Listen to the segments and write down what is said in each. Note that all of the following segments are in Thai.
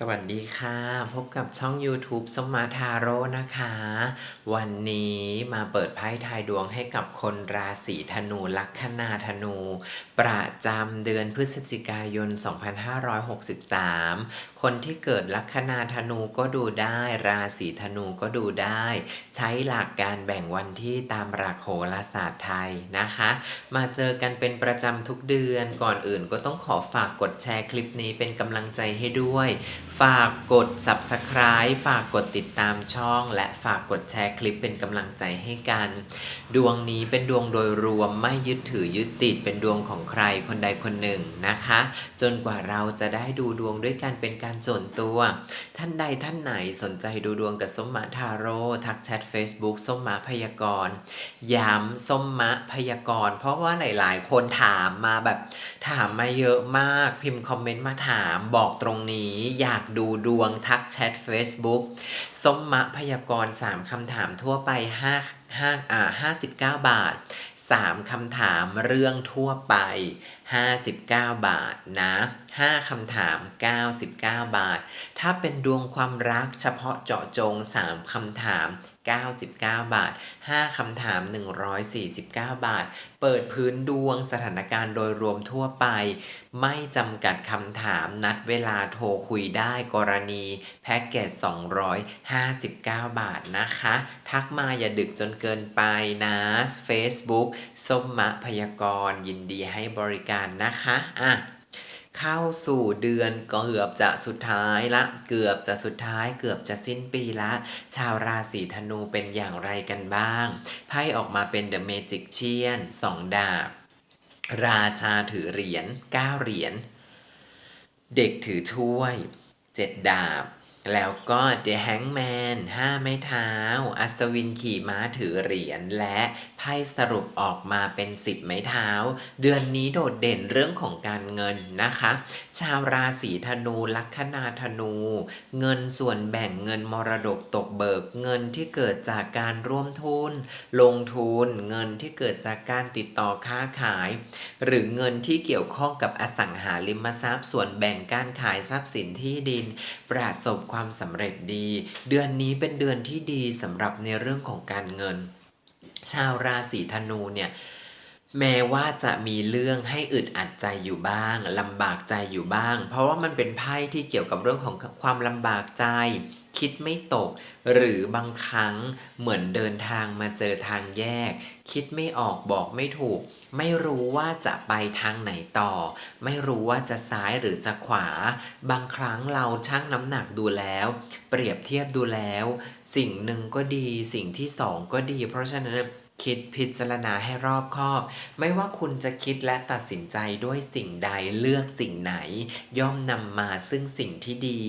สวัสดีค่ะ พบกับช่อง YouTube สมมาทาโร่นะคะ วันนี้มาเปิดไพ่ทายดวงให้กับคนราศีธนูลัคนาธนู ประจำเดือนพฤศจิกายน 2563 คนที่เกิดลัคนาธนูก็ดูได้ ราศีธนูก็ดูได้ ใช้หลักการแบ่งวันที่ตามหลักโหราศาสตร์ไทยนะคะ มาเจอกันเป็นประจำทุกเดือนก่อนอื่นก็ต้องขอฝากกดแชร์คลิปนี้เป็นกำลังใจให้ด้วย ฝากกด subscribe ฝากกดติดตามช่อง และฝากกดแชร์คลิปเป็นกำลังใจให้กัน ดวงนี้เป็นดวงโดยรวมไม่ยึดถือยึดติดเป็นดวงของใครคนใดคนหนึ่งนะคะ จนกว่าเราจะได้ดูดวงด้วยกันเป็นการส่วนตัว ท่านใดท่านไหนสนใจดูดวงกับส้มมาทาโร่ทักแชท Facebook ส้มมาพยากรณ์ย้ำส้มมะพยากรณ์เพราะว่าหลาย ๆ คนถามมาแบบถามมาเยอะมาก พิมพ์คอมเมนต์มาถามบอกตรงนี้ อยากดูดวงทักแชท Facebook ส้มมะพยากรณ์3คำถามทั่วไป5 5อ่า59 บาท 3คำถามเรื่องทั่วไป59 บาทนะ 5คำถาม 99 บาท ถ้าเป็นดวงความรักเฉพาะเจาะจง 3คำถาม 99 บาท 5คำถาม 149 บาท เปิดพื้นดวงสถานการณ์โดยรวมทั่วไป ไม่จำกัดคำถามนัดเวลาโทรคุยได้กรณีแพ็กเกจ 259 บาทนะคะ ทักมาอย่าดึกจนเกินไปนะ Facebook ส้มมะพยากรณ์ยินดีให้บริการนะคะอะเข้าสู่เดือนเกือบจะสุดท้ายละ เกือบจะสุดท้ายเกือบจะสิ้นปีละ ชาวราศีธนูเป็นอย่างไรกันบ้าง ไพ่ออกมาเป็น The Magician สองดาบ ราชาถือเหรียญ9เหรียญ เด็กถือถ้วย 7 ดาบ แล้วก็ The Hangman 5ไม้เท้า อัศวินขี่ม้าถือเหรียญ และไพ่สรุปออกมาเป็น10ไม้เท้า เดือนนี้โดดเด่นเรื่องของการเงินนะคะ ชาวราศีธนูลัคนาธนู เงินส่วนแบ่งเงินมรดกตกเบิก เงินที่เกิดจากการร่วมทุน ลงทุน เงินที่เกิดจากการติดต่อค้าขาย หรือเงินที่เกี่ยวข้องกับอสังหาริมทรัพย์ ส่วนแบ่งการขายทรัพย์สินที่ดิน ประสบความความสำเร็จดี เดือนนี้เป็นเดือนที่ดีสำหรับในเรื่องของการเงิน ชาวราศีธนูเนี่ย แม้ว่าจะมีเรื่องให้อึดอัดใจอยู่บ้างลำบากใจอยู่บ้าง เพราะว่ามันเป็นไพ่ที่เกี่ยวกับเรื่องของความลำบากใจ คิดไม่ตก หรือบางครั้งเหมือนเดินทางมาเจอทางแยก คิดไม่ออกบอกไม่ถูก ไม่รู้ว่าจะไปทางไหนต่อ ไม่รู้ว่าจะซ้ายหรือจะขวา บางครั้งเราชั่งน้ำหนักดูแล้ว เปรียบเทียบดูแล้ว สิ่งหนึ่งก็ดี สิ่งที่สองก็ดี เพราะฉะนั้น คิดพิจารณาให้รอบคอบ ไม่ว่าคุณจะคิดและตัดสินใจด้วยสิ่งใดเลือกสิ่งไหน ย่อมนำมาซึ่งสิ่งที่ดี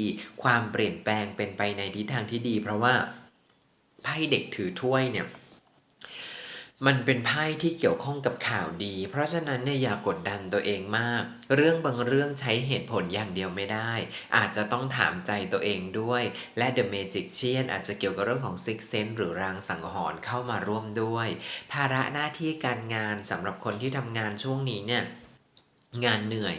ความเปลี่ยนแปลงเป็นไปในทิศทางที่ดี เพราะว่าไพ่เด็กถือถ้วยเนี่ย มันเป็นไพ่ที่เกี่ยวข้องกับข่าวดี เพราะฉะนั้นเนี่ยอย่ากกดดันตัวเองมาก เรื่องบางเรื่องใช้เหตุผลอย่างเดียวไม่ได้ อาจจะต้องถามใจตัวเองด้วย และ The Magician อาจจะเกี่ยวกับเรื่องของ Six Sense หรือรางสังหรณ์เข้ามาร่วมด้วย ภาระหน้าที่การงานสำหรับคนที่ทำงานช่วงนี้เนี่ยงานเหนื่อย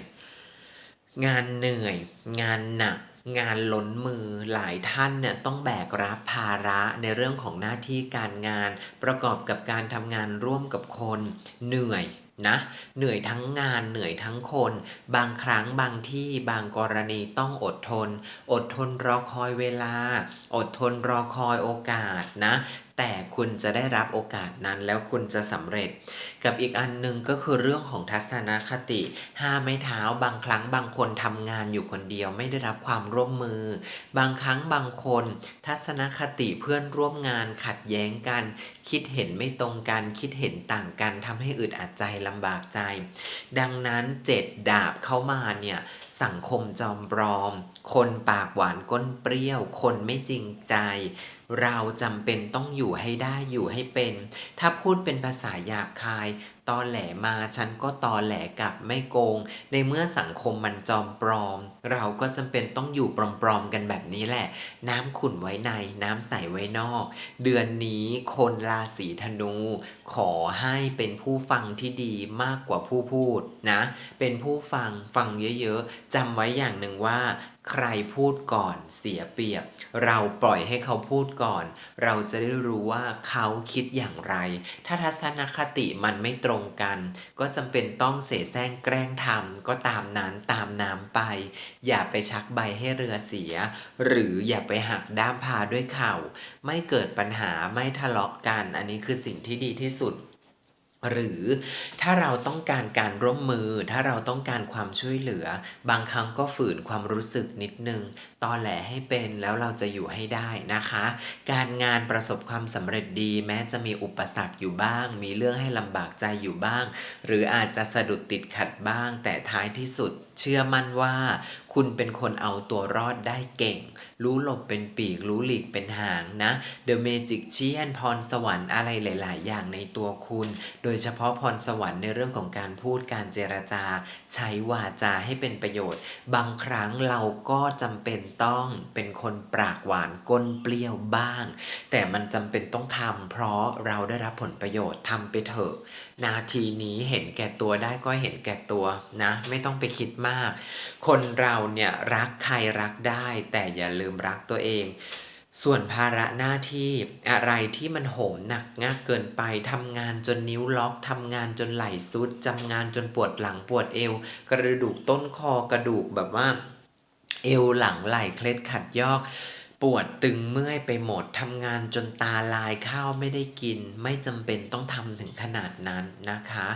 งานเหนื่อย งานหนัก งานล้นมือหลายท่านเนี่ยต้องแบกรับภาระในเรื่องของหน้าที่การงาน ประกอบกับการทำงานร่วมกับคนเหนื่อยนะเหนื่อยทั้งงานเหนื่อยทั้งคน บางครั้งบางที่บางกรณีต้องอดทน อดทนรอคอยเวลา อดทนรอคอยโอกาสนะ แต่คุณจะได้รับโอกาสนั้นแล้วคุณจะสำเร็จ กับอีกอันหนึ่งก็คือเรื่องของทัศนคติห้าไม่เท้าบางครั้งบางคนทำงานอยู่คนเดียวไม่ได้รับความร่วมมือ บางครั้งบางคน ทัศนคติเพื่อนร่วมงานขัดแย้งกัน คิดเห็นไม่ตรงกัน คิดเห็นต่างกันทำให้อึดอัดใจลำบากใจ ดังนั้นเจ็ดดาบเข้ามาเนี่ยสังคมจอมปลอม คนปากหวานก้นเปรี้ยว คนไม่จริงใจ เราจำเป็นต้องอยู่ให้ได้อยู่ให้เป็น ถ้าพูดเป็นภาษาหยาบคายตอแหลมาฉันก็ตอแหลกลับไม่โกง ในเมื่อสังคมมันจอมปลอม เราก็จำเป็นต้องอยู่ปลอมๆกันแบบนี้แหละ น้ำขุ่นไว้ในน้ำใสไว้นอก เดือนนี้คนราศีธนู ขอให้เป็นผู้ฟังที่ดีมากกว่าผู้พูดนะ เป็นผู้ฟังฟังเยอะๆจำไว้อย่างหนึ่งว่า ใครพูดก่อนเสียเปรียบ เราปล่อยให้เขาพูดก่อน เราจะได้รู้ว่าเขาคิดอย่างไร ถ้าทัศนคติมันไม่ตรงกัน ก็จำเป็นต้องเสแสร้งแกล้งทำก็ตามนั้นตามน้ำไป อย่าไปชักใบให้เรือเสีย หรืออย่าไปหักด้ามพาด้วยเข่า ไม่เกิดปัญหาไม่ทะเลาะกัน อันนี้คือสิ่งที่ดีที่สุด หรือถ้าเราต้องการการร่วมมือ ถ้าเราต้องการความช่วยเหลือ บางครั้งก็ฝืนความรู้สึกนิดนึงตอแหลให้เป็นแล้วเราจะอยู่ให้ได้นะคะ การงานประสบความสำเร็จดี แม้จะมีอุปสรรคอยู่บ้าง มีเรื่องให้ลำบากใจอยู่บ้าง หรืออาจจะสะดุดติดขัดบ้าง แต่ท้ายที่สุด เชื่อมั่นว่า คุณเป็นคนเอาตัวรอดได้เก่ง รู้หลบเป็นปีก รู้หลีกเป็นหางนะ The Magic เชียนพรสวรรค์อะไรหลาย ๆ อย่างในตัวคุณ โดยเฉพาะพรสวรรค์ในเรื่องของการพูดการเจรจา ใช้วาจาให้เป็นประโยชน์ บางครั้งเราก็จำเป็นต้องเป็นคนปากหวานก้นเปรี้ยวบ้าง แต่มันจำเป็นต้องทำเพราะเราได้รับผลประโยชน์ทำไปเถอะ นาทีนี้เห็นแก่ตัวได้ก็เห็นแก่ตัวนะ ไม่ต้องไปคิดมากคนเราเนี่ยรักใครรักได้ แต่อย่าลืมรักตัวเอง ส่วนภาระหน้าที่อะไรที่มันโหมหนักง่ากเกินไปทำงานจนนิ้วล็อกทำงานจนไหล่สุดจำงานจนปวดหลังปวดเอว กระดูกต้นคอกระดูกแบบว่า เอวหลังไหล่เคล็ดขัดยอกปวดตึงเมื่อยไปหมดทำงานจนตาลายข้าวไม่ได้กิน ไม่จำเป็นต้องทำถึงขนาดนั้นนะคะ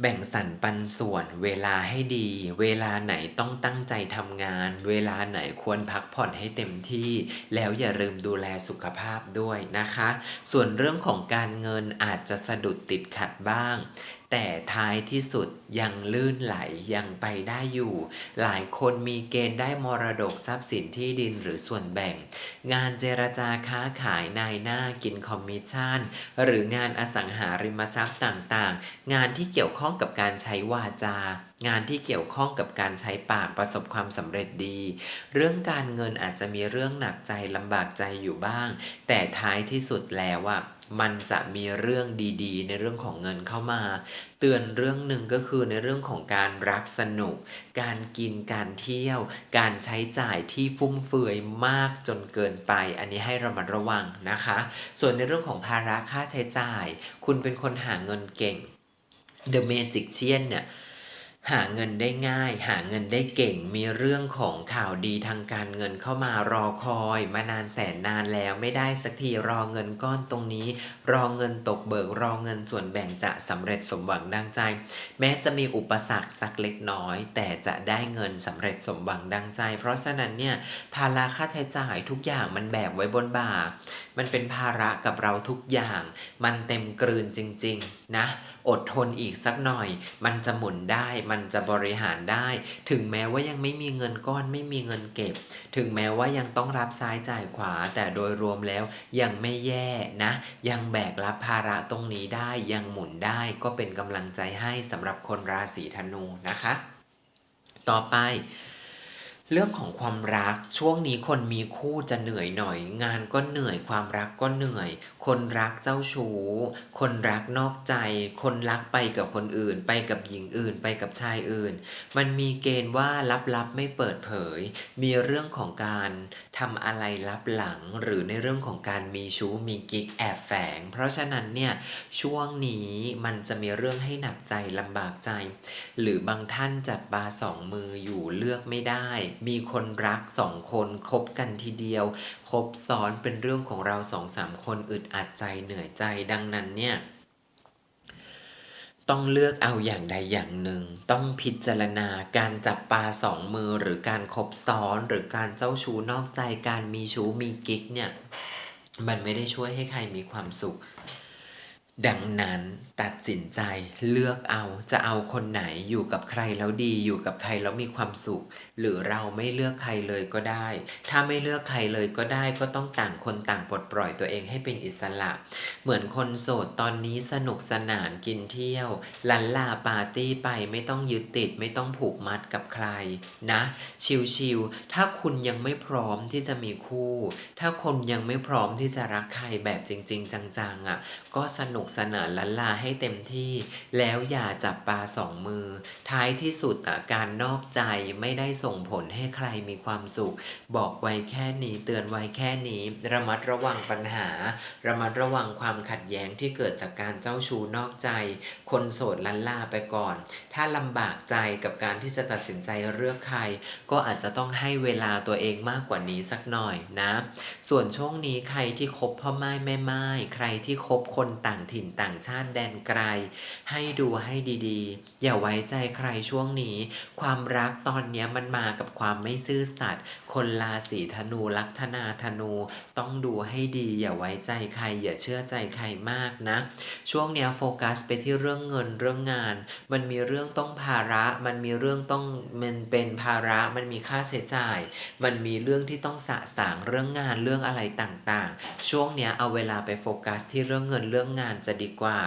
แบ่งสรรปันส่วนเวลาให้ดี เวลาไหนต้องตั้งใจทำงาน เวลาไหนควรพักผ่อนให้เต็มที่ แล้วอย่าลืมดูแลสุขภาพด้วยนะคะ ส่วนเรื่องของการเงินอาจจะสะดุดติดขัดบ้าง แต่ท้ายที่สุดยังลื่นไหลยังไปได้อยู่ หลายคนมีเกณฑ์ได้มรดกทรัพย์สินที่ดินหรือส่วนแบ่ง งานเจรจาค้าขายนายหน้ากินคอมมิชชั่น หรืองานอสังหาริมทรัพย์ต่างๆ งานที่เกี่ยวข้องกับการใช้วาจา งานที่เกี่ยวข้องกับการใช้ปากประสบความสำเร็จดี เรื่องการเงินอาจจะมีเรื่องหนักใจลำบากใจอยู่บ้าง แต่ท้ายที่สุดแล้วอะ มันจะมีเรื่องดีๆ ในเรื่องของเงินเข้ามา เตือนเรื่องหนึ่งก็คือในเรื่องของการรักสนุก การกินการเที่ยว การใช้จ่ายที่ฟุ่มเฟือยมากจนเกินไป อันนี้ให้ระมัดระวังนะคะ ส่วนในเรื่องของภาระค่าใช้จ่าย คุณเป็นคนหาเงินเก่ง The Magic เชียนเนี่ย หาเงินได้ง่าย หาเงินได้เก่ง มีเรื่องของข่าวดีทางการเงินเข้ามารอคอย มานานแสนนานแล้วไม่ได้สักทีรอเงินก้อนตรงนี้ รอเงินตกเบิกรอเงินส่วนแบ่งจะสำเร็จสมหวังดังใจ แม้จะมีอุปสรรคสักเล็กน้อย แต่จะได้เงินสำเร็จสมหวังดังใจ เพราะฉะนั้นเนี่ยภาระค่าใช้จ่ายทุกอย่างมันแบกไว้บนบ่า มันเป็นภาระกับเราทุกอย่าง มันเต็มกลืนจริง ๆ นะ อดทนอีกสักหน่อย มันจะหมุนได้มันจะบริหารได้ ถึงแม้ว่ายังไม่มีเงินก้อนไม่มีเงินเก็บ ถึงแม้ว่ายังต้องรับซ้ายจ่ายขวา แต่โดยรวมแล้วยังไม่แย่นะ ยังแบกรับภาระตรงนี้ได้ยังหมุนได้ก็เป็นกำลังใจให้สำหรับคนราศีธนูนะคะ ต่อไปเรื่องของความรักช่วงนี้คนมีคู่จะเหนื่อยหน่อย งานก็เหนื่อยความรักก็เหนื่อยคนรักเจ้าชู้ คนรักนอกใจ คนรักไปกับคนอื่น ไปกับหญิงอื่น ไปกับชายอื่น มันมีเกณฑ์ว่าลับๆไม่เปิดเผย มีเรื่องของการทำอะไรลับหลัง หรือในเรื่องของการมีชู้มีกิ๊กแอบแฝง เพราะฉะนั้นเนี่ยช่วงนี้มันจะมีเรื่องให้หนักใจลำบากใจ หรือบางท่านจับปลาสองมืออยู่เลือกไม่ได้ มีคนรักสองคนคบกันทีเดียว คบซ้อนเป็นเรื่องของเราสองสามคนอึดอัดใจเหนื่อยใจดังนั้นเนี่ย ต้องเลือกเอาอย่างใดอย่างหนึ่ง ต้องพิจารณาการจับปลาสองมือหรือการคบซ้อนหรือการเจ้าชู้นอกใจการมีชู้มีกิ๊กเนี่ย มันไม่ได้ช่วยให้ใครมีความสุข ดังนั้นตัดสินใจเลือกเอาจะเอาคนไหนอยู่กับใครแล้วดีอยู่กับใครแล้วมีความสุข หรือเราไม่เลือกใครเลยก็ได้ ถ้าไม่เลือกใครเลยก็ได้ก็ต้องต่างคนต่างปลดปล่อยตัวเองให้เป็นอิสระ เหมือนคนโสดตอนนี้สนุกสนานกินเที่ยวลันลาปาร์ตี้ไปไม่ต้องยึดติดไม่ต้องผูกมัดกับใครนะ ชิวๆถ้าคุณยังไม่พร้อมที่จะมีคู่ ถ้าคนยังไม่พร้อมที่จะรักใครแบบจริง ๆ จังๆอะก็สนุกสนานล้านลาให้เต็มที่ แล้วอย่าจับปลาสองมือ ท้ายที่สุดอะการนอกใจไม่ได้ส่งผลให้ใครมีความสุข บอกไว้แค่นี้เตือนไว้แค่นี้ ระมัดระวังปัญหา ระมัดระวังความขัดแย้งที่เกิดจากการเจ้าชู้นอกใจ คนโสดลันลาไปก่อน ถ้าลำบากใจกับการที่จะตัดสินใจเลือกใคร ก็อาจจะต้องให้เวลาตัวเองมากกว่านี้สักหน่อยนะ ส่วนช่วงนี้ใครที่คบพ่อไม้แม่ไม้ใครที่คบคนต่างถิ่นต่างชาติแดนไกล ให้ดูให้ดีๆ อย่าไว้ใจใครช่วงนี้ ความรักตอนนี้มันมากับความไม่ซื่อสัตย์คนราศีธนูลัคนาธนู ต้องดูให้ดี อย่าไว้ใจใคร อย่าเชื่อใจใครมากนะ ช่วงนี้โฟกัสไปที่เรื่องเงินเรื่องงาน มันมีเรื่องต้องภาระ มันมีเรื่องต้องมันเป็นภาระมันมีค่าใช้จ่าย มันมีเรื่องที่ต้องสะสางเรื่องงานเรื่องอะไรต่างๆ ช่วงนี้เอาเวลาไปโฟกัสที่เรื่องเงินเรื่องงานจะดีกว่า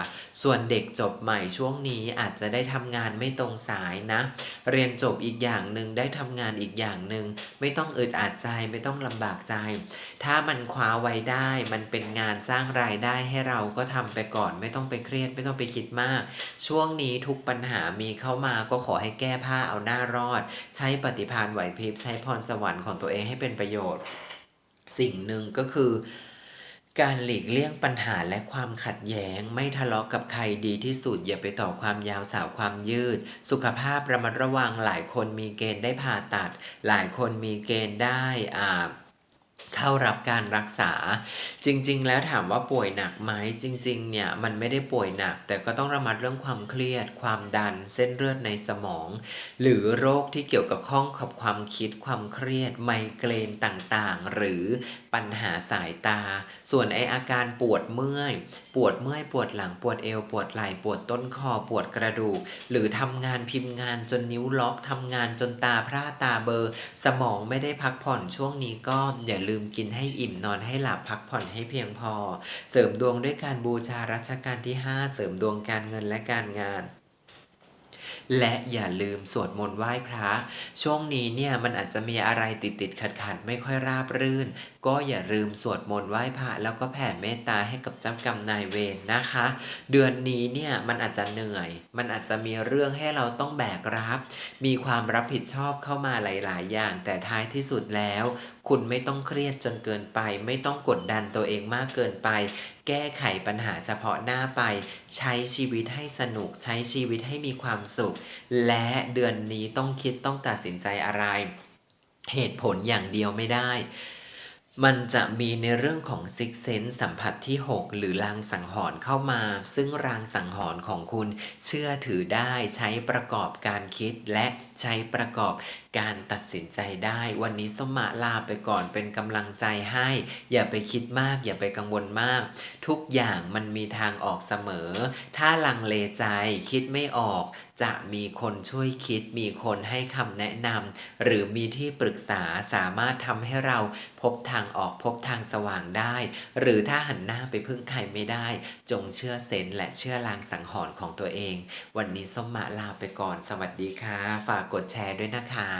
ส่วนเด็กจบใหม่ช่วงนี้อาจจะได้ทำงานไม่ตรงสายนะ เรียนจบอีกอย่างหนึ่งได้ทำงานอีกอย่างหนึ่งไม่ต้องอึดอัดใจไม่ต้องลำบากใจ ถ้ามันคว้าไว้ได้ มันเป็นงานสร้างรายได้ให้เราก็ทำไปก่อน ไม่ต้องไปเครียดไม่ต้องไปคิดมาก ช่วงนี้ทุกปัญหามีเข้ามาก็ขอให้แก้ผ้าเอาหน้ารอด ใช้ปฏิภาณไหวพริบใช้พรสวรรค์ของตัวเองให้เป็นประโยชน์ สิ่งหนึ่งก็คือ การหลีกเลี่ยงปัญหาและความขัดแย้ง ไม่ทะเลาะกับใครดีที่สุด อย่าไปต่อความยาวสาวความยืด สุขภาพระมัดระวังหลายคนมีเกณฑ์ได้ผ่าตัด หลายคนมีเกณฑ์ได้อ่า เข้ารับการรักษา จริง ๆ แล้วถามว่าป่วยหนักไหมจริง ๆ เนี่ยมันไม่ได้ป่วยหนัก แต่ก็ต้องระมัดเรื่องความเครียด ความดัน เส้นเลือดในสมอง หรือโรคที่เกี่ยวกับข้องกับความคิด ความเครียด ไมเกรนต่างๆ หรือปัญหาสายตา ส่วนไออาการปวดเมื่อย ปวดเมื่อย ปวดหลังปวดเอว ปวดไหล่ปวดต้นคอปวดกระดูก หรือทำงานพิมพ์งานจนนิ้วล็อกทำงานจนตาพร่าตาเบลอร์ สมองไม่ได้พักผ่อนช่วงนี้ก็อย่าลืมกินให้อิ่มนอนให้หลับพักผ่อนให้เพียงพอ เสริมดวงด้วยการบูชารัชกาลที่ 5 เสริมดวงการเงินและการงานและอย่าลืมสวดมนต์ไหว้พระ ช่วงนี้เนี่ยมันอาจจะมีอะไรติดติดขัดขัดไม่ค่อยราบรื่น ก็อย่าลืมสวดมนต์ไหว้พระแล้วก็แผ่เมตตาให้กับเจ้ากรรมนายเวรนะคะ เดือนนี้เนี่ยมันอาจจะเหนื่อย มันอาจจะมีเรื่องให้เราต้องแบกรับ มีความรับผิดชอบเข้ามาหลาย ๆ อย่าง แต่ท้ายที่สุดแล้ว คุณไม่ต้องเครียดจนเกินไป ไม่ต้องกดดันตัวเองมากเกินไป แก้ไขปัญหาเฉพาะหน้าไป ใช้ชีวิตให้สนุก ใช้ชีวิตให้มีความสุข และเดือนนี้ต้องคิดต้องตัดสินใจอะไร เหตุผลอย่างเดียวไม่ได้ มันจะมีในเรื่องของซิกเซนสัมผัสที่ 6 หรือรางสังหรณ์เข้ามา ซึ่งรางสังหรณ์ของคุณเชื่อถือได้ใช้ประกอบการคิดและใช้ประกอบการตัดสินใจได้ วันนี้สมะลาไปก่อนเป็นกำลังใจให้ อย่าไปคิดมาก อย่าไปกังวลมาก ทุกอย่างมันมีทางออกเสมอ ถ้าลังเลใจคิดไม่ออก จะมีคนช่วยคิด มีคนให้คำแนะนำหรือมีที่ปรึกษาสามารถทำให้เราพบทางออกพบทางสว่างได้ หรือถ้าหันหน้าไปพึ่งใครไม่ได้ จงเชื่อเซนและเชื่อลางสังหรณ์ของตัวเอง วันนี้ส้มมาลาไปก่อน สวัสดีค่ะฝากากกดแชร์ด้วยนะคะ